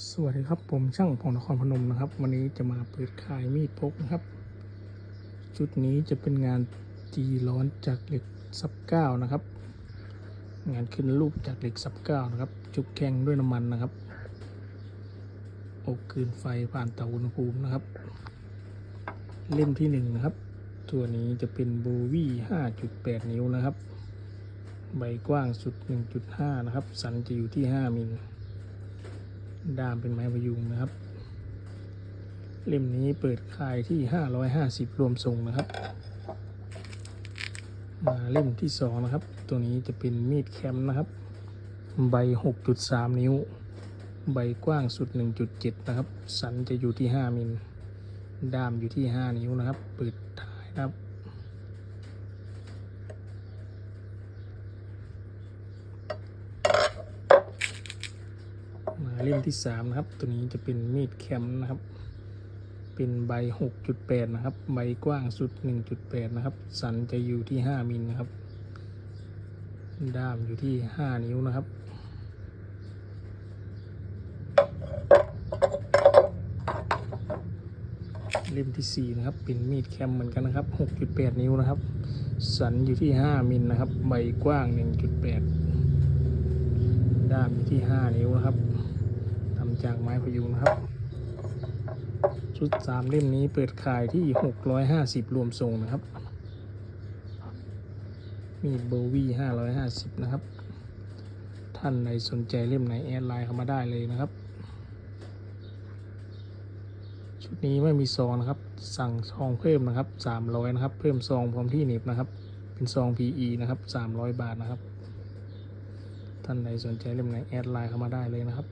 สวัสดีครับผมช่างพงนครพนมนะครับ วันนี้จะมาเปิดขายมีดพกนะครับ ชุดนี้จะเป็นงานตีร้อนจากเหล็กซับเก้านะครับ งานขึ้นรูปจากเหล็กซับเก้านะครับ จุกแข็งด้วยน้ำมันนะครับอบคืนไฟผ่านเตาอุณหภูมินะครับ เล่มที่หนึ่งนะครับ ตัวนี้จะเป็นโบวี่5.8นิ้วนะครับ ใบกว้างสุด1.5นะครับ สันจะอยู่ที่5มิล ด้ามเป็นไม้พยุงนะครับ เล่มนี้เปิดขายที่ 550 รวมส่งนะครับ มาเล่มที่ 2 นะครับ ตัวนี้จะเป็นมีดแคมนะครับ ใบ 6.3 นิ้ว ใบกว้างสุด 1.7 นะครับ สันจะอยู่ที่ 5 มิล ด้ามอยู่ที่ 5 นิ้วนะครับ เปิดท้ายนะครับ เล่มที่3นะครับ ตัวนี้จะเป็นมีดแคมนะครับ เป็นใบ 6.8 นะครับ ใบกว้างสุด 1.8 นะครับ สันจะอยู่ที่ 5 มิลนะครับ ด้ามอยู่ที่ 5 นิ้วนะครับเล่มที่ 4 นะครับ เป็นมีดแคมเหมือนกันนะครับ 6.8 นิ้วนะครับ สันอยู่ที่ 5 มิลนะครับ ใบกว้าง 1.8 ด้ามอยู่ที่ 5 นิ้วนะครับ จากไม้พยุงนะครับ ชุด3เล่มนี้เปิดขายที่ 650 รวมส่งนะครับ มีดโบวี่550 นะครับ ท่านใดสนใจเล่มไหนแอดไลน์เข้ามาได้เลยนะครับ ชุดนี้ไม่มีซองนะครับ สั่งซองเพิ่มนะครับ 300 นะครับ เพิ่มซองพร้อมที่หนีบนะครับ เป็นซอง PE นะครับ 300 บาทนะครับท่านใดสนใจเล่มไหนแอดไลน์เข้ามาได้เลยนะครับ